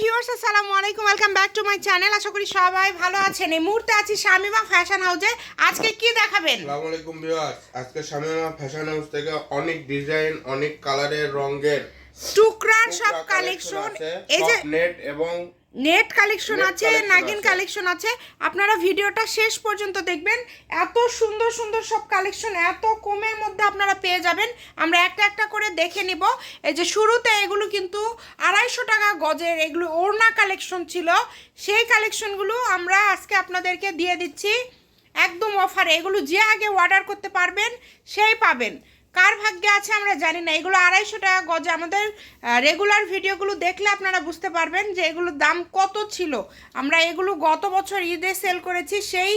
Viewers আসসালামু আলাইকুম। Welcome back to my channel আশা করি সবাই ভালো আছেন। এই মুহূর্তে আছি শামিমা ফ্যাশন হাউসে আজকে কি দেখাবেন? আসসালামু আলাইকুম ভিউয়ার্স আজকে শামিমা ফ্যাশন হাউস থেকে অনেক ডিজাইন অনেক কালারের রঙের টুকরার সব কালেকশন এই যে নেট এবং নেট কালেকশন আছে নাগিন কালেকশন আছে। আপনারা ভিডিওটা শেষ পর্যন্ত দেখবেন। এত সুন্দর সুন্দর সব কালেকশন এত কমের মধ্যে আপনারা পেয়ে যাবেন। আমরা একটা একটা করে দেখে নিব। এই যে শুরুতে এগুলো কিন্তু আড়াইশো টাকা গজের এগুলো ওড়না কালেকশন ছিল। সেই কালেকশনগুলো আমরা আজকে আপনাদেরকে দিয়ে দিচ্ছি। একদম অফারে এগুলো যে আগে অর্ডার করতে পারবেন সেই পাবেন। কার ভাগ্যে আছে আমরা জানি না। এগুলো আড়াইশো টাকা গজে। আমাদের রেগুলার ভিডিওগুলো দেখলে আপনারা বুঝতে পারবেন যে এগুলোর দাম কত ছিল। আমরা এগুলো গত বছর ঈদে সেল করেছি, সেই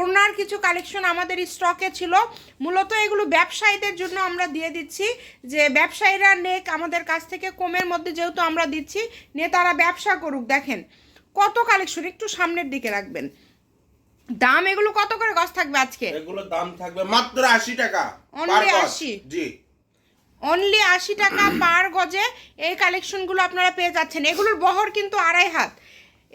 ওনার কিছু কালেকশন আমাদের স্টকে ছিল। মূলত এগুলো ব্যবসায়ীদের জন্য আমরা দিয়ে দিচ্ছি যে ব্যবসায়ীরা নেক, আমাদের কাছ থেকে কমের মধ্যে যেহেতু আমরা দিচ্ছি নিয়ে তারা ব্যবসা করুক। দেখেন, কত কালেকশন একটু সামনের দিকে রাখবেন। দাম এগুলো কত করে গজ থাকবে আজকে? এগুলো দাম থাকবে মাত্র আশি টাকা অনলি per 80? জি। অনলি আশি টাকা পার গজে এই কালেকশনগুলো আপনারা পেয়ে যাচ্ছেন। এগুলোর বহর কিন্তু আড়াই হাত।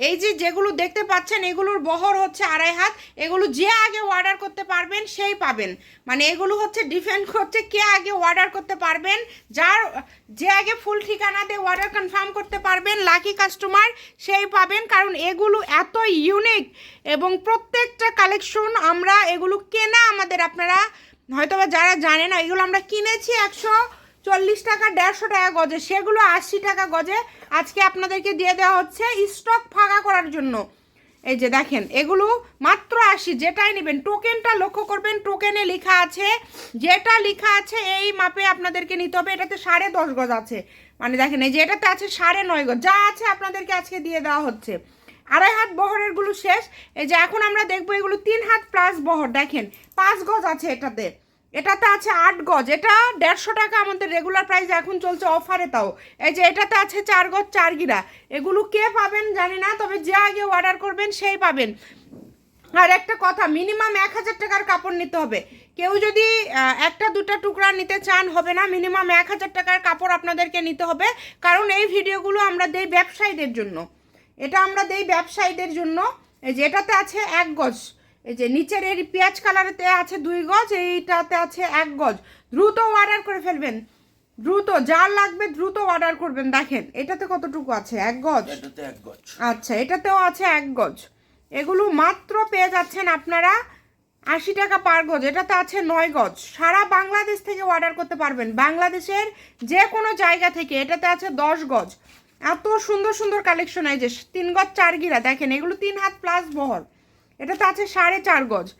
এই যে যেগুলো দেখতে পাচ্ছেন, এগুলোর বহর হচ্ছে আড়াই হাত। এগুলো যে আগে অর্ডার করতে পারবেন, সেই পাবেন। মানে এগুলো হচ্ছে ডিফেন্ড করছে কে আগে অর্ডার করতে পারবেন, যার যে আগে ফুল ঠিকানা দিয়ে অর্ডার কনফার্ম করতে পারবেন লাকি কাস্টমার সেই পাবেন। কারণ এগুলো এত ইউনিক এবং প্রত্যেকটা কালেকশন আমরা এগুলো কেনা আমাদের আপনারা, হয়তোবা যারা জানে না, এগুলো আমরা কিনেছি একশো চল্লিশ টাকা, দেড়শো টাকা গজে, সেগুলো আশি টাকা গজে আজকে আপনাদেরকে দিয়ে দেওয়া হচ্ছে স্টক ফাঁকা করার জন্য। এই যে দেখেন, এগুলো মাত্র আশি, যেটাই নেবেন টোকেনটা লক্ষ্য করবেন টোকেনে লেখা আছে, যেটা লেখা আছে, এই মাপে আপনাদেরকে নিতে হবে, এটাতে সাড়ে দশ গজ আছে। মানে দেখেন, এই যে এটাতে আছে সাড়ে নয় গজ, যা আছে আপনাদেরকে আজকে দিয়ে দেওয়া হচ্ছে। আড়াই হাত বহরেরগুলো শেষ, এই যে এখন আমরা দেখব এগুলো তিন হাত প্লাস বহর, দেখেন, পাঁচ গজ আছে এটাতে। এটাতে আছে আট গজ। এটা দেড়শো টাকা আমাদের রেগুলার প্রাইস এখন চলছে অফারে তাও। এই যে এটাতে আছে চার গজ চার গিরা এগুলো কে পাবেন জানি না, তবে যে আগে অর্ডার করবেন সেই পাবেন। আর একটা কথা মিনিমাম এক হাজার টাকার কাপড় নিতে হবে। কেউ যদি একটা দুটা টুকরা নিতে চান, হবে না। মিনিমাম এক হাজার টাকার কাপড় আপনাদেরকে নিতে হবে। কারণ এই ভিডিওগুলো আমরা দেই ব্যবসায়ীদের জন্য। এটা আমরা দেই ব্যবসায়ীদের জন্য। এই যে এটাতে আছে এক গজ। এই যে নিচের এই পেঁয়াজ কালারেতে আছে দুই গজ এইটাতে আছে এক গজ। দ্রুত অর্ডার করে ফেলবেন। দ্রুত যার লাগবে দ্রুত অর্ডার করবেন। দেখেন এটাতে কতটুকু আছে? এক গজ? আচ্ছা এটাতেও আছে এক গজ। এগুলো মাত্র পেয়ে যাচ্ছেন আপনারা আশি টাকা পার গজ। এটাতে আছে নয় গজ। সারা বাংলাদেশ থেকে অর্ডার করতে পারবেন। বাংলাদেশের যে কোনো জায়গা থেকে এটাতে আছে দশ গজ। এত সুন্দর সুন্দর কালেকশন এই যে তিন গজ চার গিরা। দেখেন এগুলো তিন হাত প্লাস বহর। এটাতে আছে সাড়ে চার গজ।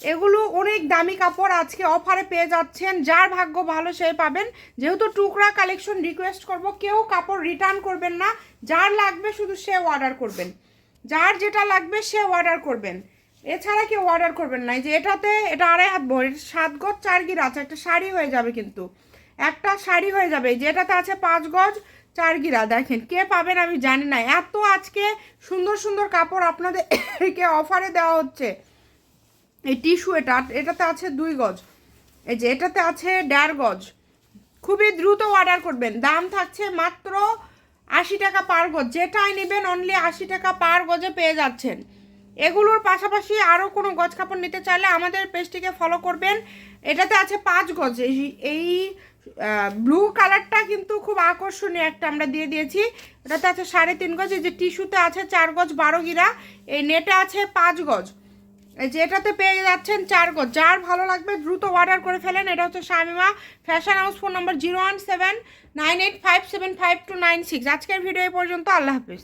এগুলো অনেক দামি কাপড় আজকে অফারে পেয়ে যাচ্ছেন। যার ভাগ্য ভালো সে পাবেন। যেহেতু টুকরা কালেকশন রিকোয়েস্ট করব, কেউ কাপড় রিটার্ন করবেন না। যার লাগবে শুধু সে অর্ডার করবেন। যার যেটা লাগবে সে অর্ডার করবেন। এছাড়া কেউ অর্ডার করবেন না। যে এটাতে, এটা আড়াই হাত ভর সাত গজ চার গির আছে। একটা শাড়ি হয়ে যাবে কিন্তু। একটা শাড়ি হয়ে যাবে। যেটাতে আছে পাঁচ গজ চার গিরা দেখেন, কে পাবেন আমি জানি না। এত আজকে সুন্দর সুন্দর কাপড় আপনাদেরকে অফারে দেওয়া হচ্ছে। এই টিস্যু এটা, এটাতে আছে দুই গজ। এই যে, এটাতে আছে দেড় গজ। খুবই দ্রুত অর্ডার করবেন। দাম থাকছে মাত্র আশি টাকা পার গজ। যেটাই নেবেন অনলি আশি টাকা পার গজে পেয়ে যাচ্ছেন। এগুলোর পাশাপাশি আরও কোনো গজ কাপড় নিতে চাইলে আমাদের পেজটিকে ফলো করবেন। এটাতে আছে পাঁচ গজ। এই ব্লু কালারটা কিন্তু খুব আকর্ষণীয় একটা আমরা দিয়ে দিয়েছি। এটাতে আছে সাড়ে তিন গজ, এই যে টিস্যুতে আছে চার গজ বারো গিরা, এই নেটে আছে পাঁচ গজ। এই যে এটাতে পেয়ে যাচ্ছেন চার গজ। যার ভালো লাগবে দ্রুত অর্ডার করে ফেলেন। এটা হচ্ছে Shamima fashion house phone number zero one seven nine eight five seven five two nine six আজকের ভিডিও পর্যন্ত, আল্লাহ হাফিজ।